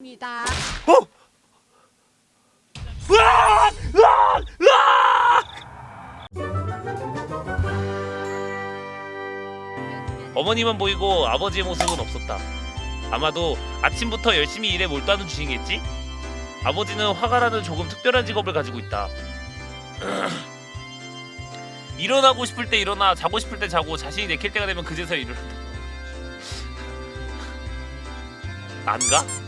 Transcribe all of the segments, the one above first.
입니다. 어? 으악! 으악! 으악! 어머니만 보이고 아버지의 모습은 없었다. 아마도 아침부터 열심히 일에 몰두하는 중이겠지? 아버지는 화가라는 조금 특별한 직업을 가지고 있다. 일어나고 싶을 때 일어나, 자고 싶을 때 자고, 자신이 내킬 때가 되면 그제서야 일어난다. 안 가?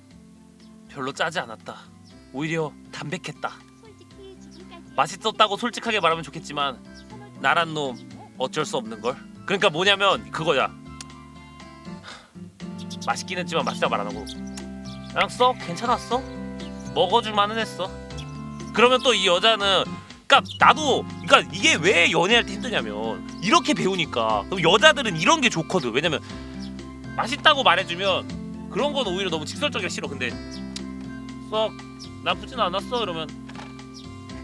별로 짜지 않았다. 오히려 담백했다. 맛있었다고 솔직하게 말하면 좋겠지만 나란 놈 어쩔 수 없는 걸. 그러니까 뭐냐면 그거야. 맛있긴 했지만 맛있다 말 안 하고 그냥 써 괜찮았어 먹어줄 만은 했어. 그러면 또 이 여자는 그러니까 나도 그러니까 이게 왜 연애할 때 힘드냐면 이렇게 배우니까 그럼 여자들은 이런 게 좋거든. 왜냐면 맛있다고 말해주면 그런 건 오히려 너무 직설적이라 싫어. 근데 않았어 나쁘진 않았어 이러면.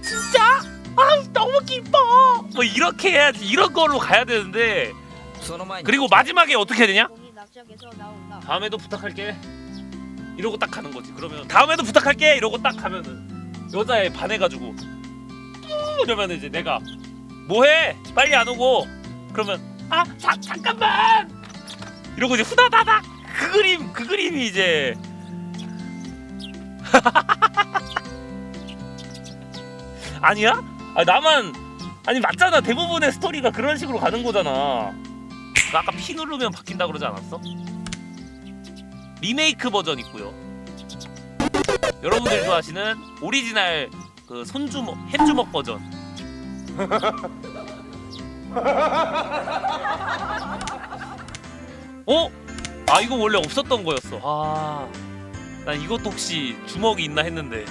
진짜? 아 너무 기뻐! 뭐 이렇게 해야지 이런 걸로 가야 되는데. 그리고 마지막에 어떻게 해야 되냐? 다음에도 부탁할게. 이러고 딱 가는 거지. 그러면 다음에도 부탁할게! 이러고 딱 가면은 여자에 반해가지고 이러면 이제 내가 뭐해? 빨리 안 오고 그러면 아 자, 잠깐만! 이러고 이제 후다다닥 그 그림 그 그림이 이제 아니야? 아 나만 아니 맞잖아 대부분의 스토리가 그런 식으로 가는 거잖아 나 아까 피 누르면 바뀐다 그러지 않았어? 리메이크 버전 있고요 여러분들 좋아하시는 오리지널 그 손주먹 햄주먹 버전 어? 아 이거 원래 없었던 거였어 아 난 이것도 혹시 주먹이 있나 했는데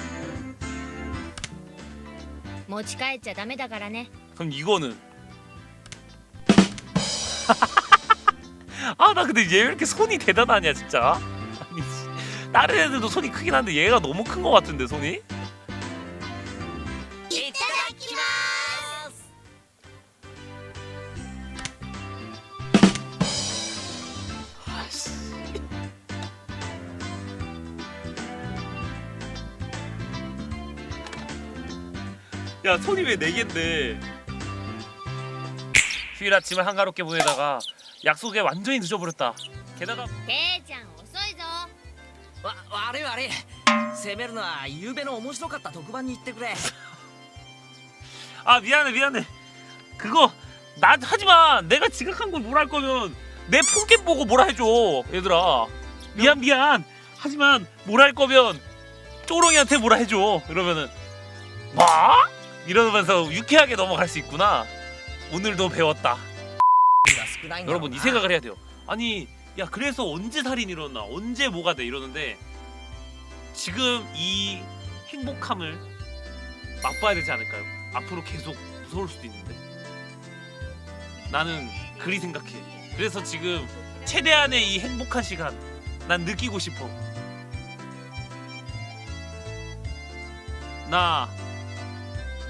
持ち帰っちゃダメだからね 그럼 이거는 아 나 근데 얘 왜 이렇게 손이 대단하냐 진짜 아니 씨, 다른 애들도 손이 크긴 한데 얘가 너무 큰 거 같은데 손이 いただきます 야 손이 왜 네 갠데 휴일 아침을 한가롭게 보내다가 약속에 완전히 늦어버렸다 게다가 てーちゃん遅いぞわ悪い悪い責めるのは昨べの面白かった特番に言ってくれ 아 미안해 미안해 그거 나 하지만 내가 지각한 걸 뭐라 할 거면 내 포켓 보고 뭐라 해줘 얘들아 미안 미안 하지만 뭐라 할 거면 쪼롱이한테 뭐라 해줘 이러면은 뭐? 이러면서 유쾌하게 넘어갈 수 있구나. 오늘도 배웠다. 여러분 이 생각을 해야 돼요. 아니 야 그래서 언제 살인 일어나 언제 뭐가 돼 이러는데 지금 이 행복함을 맛봐야 되지 않을까요? 앞으로 계속 무서울 수도 있는데 나는 그리 생각해. 그래서 지금 최대한의 이 행복한 시간 난 느끼고 싶어. 나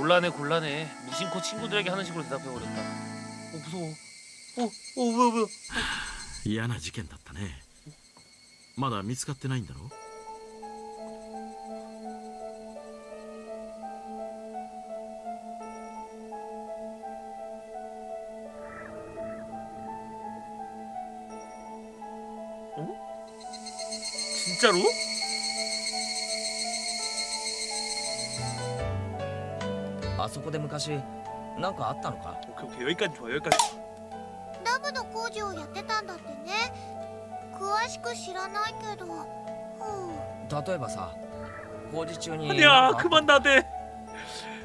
곤란해 곤란해. 무심코 친구들에게 하는 식으로 대답해 버렸다. 어 무서워. 어, 어 뭐야 뭐야. 嫌な事件だったねまだ見つかってないんだろ 진짜로? あそこで昔なんかあったのか 오케이 오케이 여기까지 좋아 여기까지. ダムの工事をやってたんだってね詳しく知らないけどふう例えばさ工事中に 아니야 なんかあっ 그만 나대.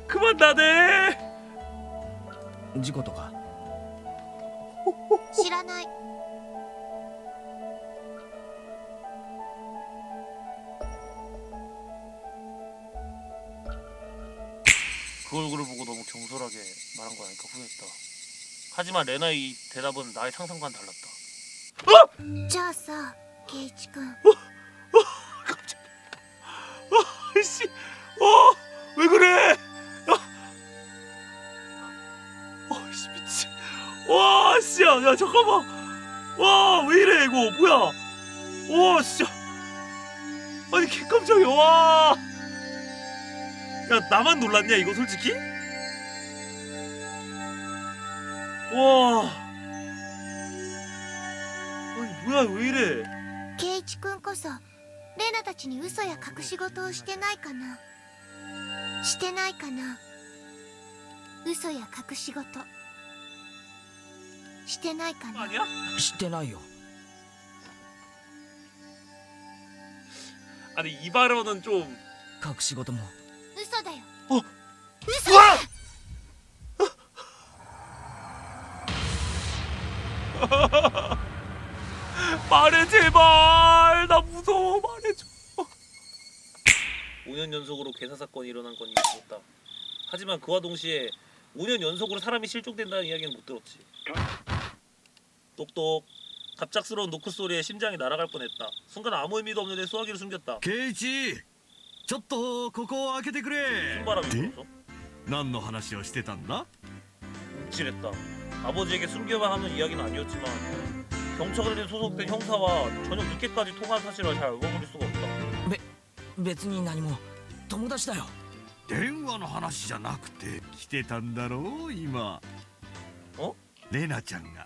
그만 나대. 事故とか知らない 그 얼굴을 보고 너무 경솔하게 말한 거 아닐까 후회했다. 하지만 레나의 이 대답은 나의 상상과는 달랐다. じゃあさケイチくん 아이씨, 어, 왜 그래? 야, 어, 씨 미친. 와, 씨야, 야 잠깐만. 와, 왜 이래 이거 뭐야? 와, 진짜. 아니 개 깜짝이야. 와. 야, 나만 놀랐냐 이거 솔직히? 와. 아니 뭐야 왜 이래? ケイチくんこそレナたちに嘘や隠し事をしてないかなしてないかな嘘や隠し事してないかな 아니야? 知ってないよ 아니 이 발언은 좀 隠し事も 嘘だよ어? 嘘 와! 말해 제발 나 무서워 말해줘 5년 연속으로 괴사 사건이 일어난 건 이미 들었다 하지만 그와 동시에 5년 연속으로 사람이 실종된다는 이야기는 못 들었지 똑똑 갑작스러운 노크 소리에 심장이 날아갈 뻔했다 순간 아무 의미도 없는 데 수화기를 숨겼다 ケイチ ちょっとここを開けてくれ 손바람이 네? 불어서 何の話をしてたんだ 움찔했다. 아버지에게 숨겨야 하는 이야기는 아니었지만 경찰에 소속된 형사와 저녁 늦게까지 통화한 사실을 잘 얼버무릴 수가 없다. 別に何も友達だよ電話の話じゃなくて来てたんだろう今おレナちゃんが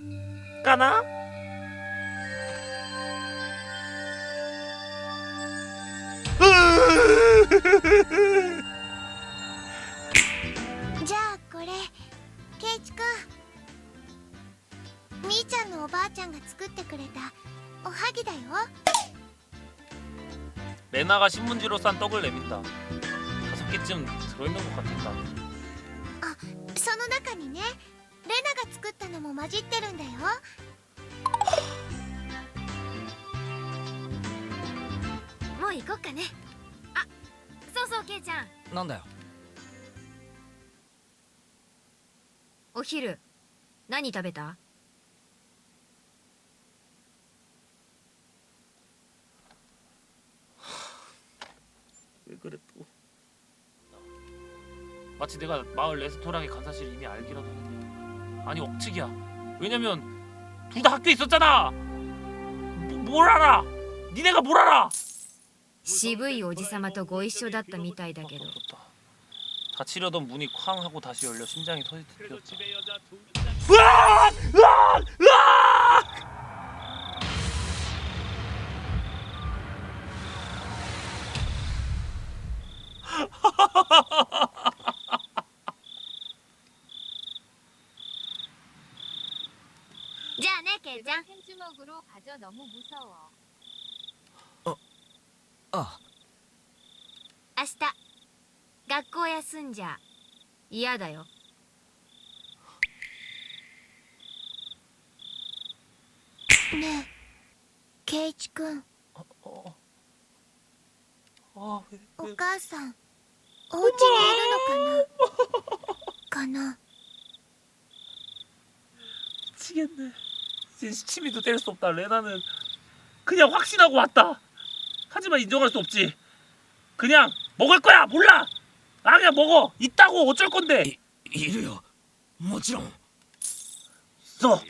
까나? じゃあこれケイチくんみーちゃんのおばあちゃんが作ってくれたおはぎだよ 레나가 신문지로 싼 떡을 내민다. 다섯 개쯤 들어있는 것 같았다. その中にね レナが作ったのも混じってるんだよもう行こっかねあそうそうケイちゃんなんだよお昼何食べた 왜 그래 또? 마치 내가 마을 레스토랑의 간 사실 이미 알기라도 했네. 아니 억측이야. 왜냐면 둘 다 학교에 있었잖아. 뭐, 뭘 알아? 니네가 뭘 알아? 渋いおじさまとご一緒だったみたいだけど 다 닫히려던 문이 쾅 하고 다시 열려 심장이 터졌다. 으악! 으악! 으악! 생주먹으로 가져 너무 무서워. あ明日学校休んじゃ嫌だよねえケイチくん 어, 어. 아, 왜, お 왜, 母さんお家にいるのかなかな 미치겠네. 이제 시치미도 뗄 수 없다. 레나는 그냥 확신하고 왔다. 하지만 인정할 수 없지. 그냥 먹을 거야. 몰라. 아 그냥 먹어. 있다고 어쩔 건데. いるよもちろん 있어.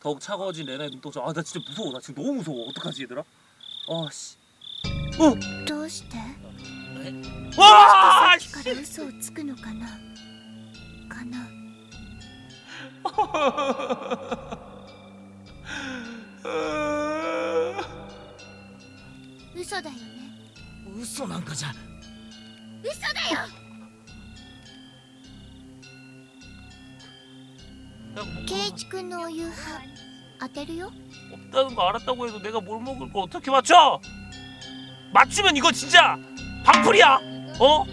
더욱 차가워진 레나의 눈동자. 아나 진짜 무서워. 나 지금 너무 무서워. 어떡하지 얘들아? 아 씨. どうして 와 さっきから嘘をつくのかなかな 嘘なんかじゃ嘘だよ 圭一君のお夕飯当てるよ 없다는 거 알았다고 해도 내가 뭘 먹을 거 어떻게 맞춰? 맞추면 이거 진짜 방풀이야. 어?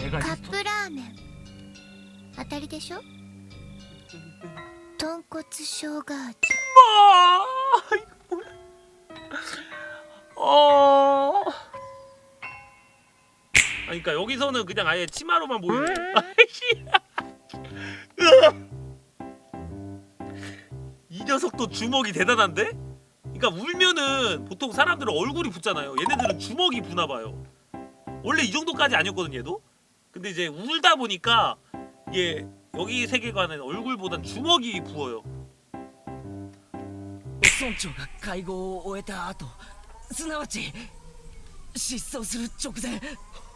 내가 カップラーメン当たりでしょ豚骨生姜味 아, 이거 뭐야? 어. 아니 그러니까 여기서는 그냥 아예 치마로만 보이네. 아이씨. 으아. 이 녀석도 주먹이 대단한데? 그러니까 울면은 보통 사람들은 얼굴이 붓잖아요. 얘네들은 주먹이 부나 봐요. 원래 이 정도까지 아니었거든 얘도. 근데 이제 울다 보니까 이게 여기 세계관은 얼굴보단 주먹이 부어요. 村長が会合を終えた後すなわち失踪する直前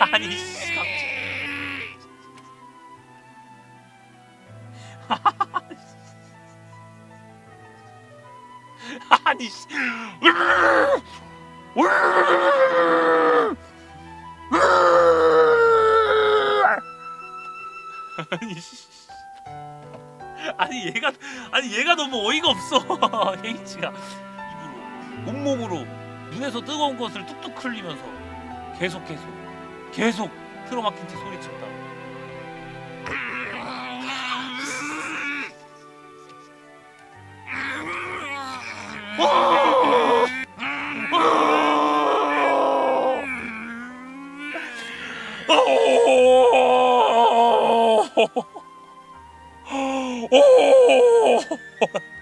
아니 씨. 갑자기. 아니 씨. 아니 씨. 아니 얘가 아니 얘가 너무 어이가 없어 헤이치가 입으로 온몸으로 눈에서 뜨거운 것을 뚝뚝 흘리면서 계속 계속 계속 틀어막힌 채 소리쳤다 오!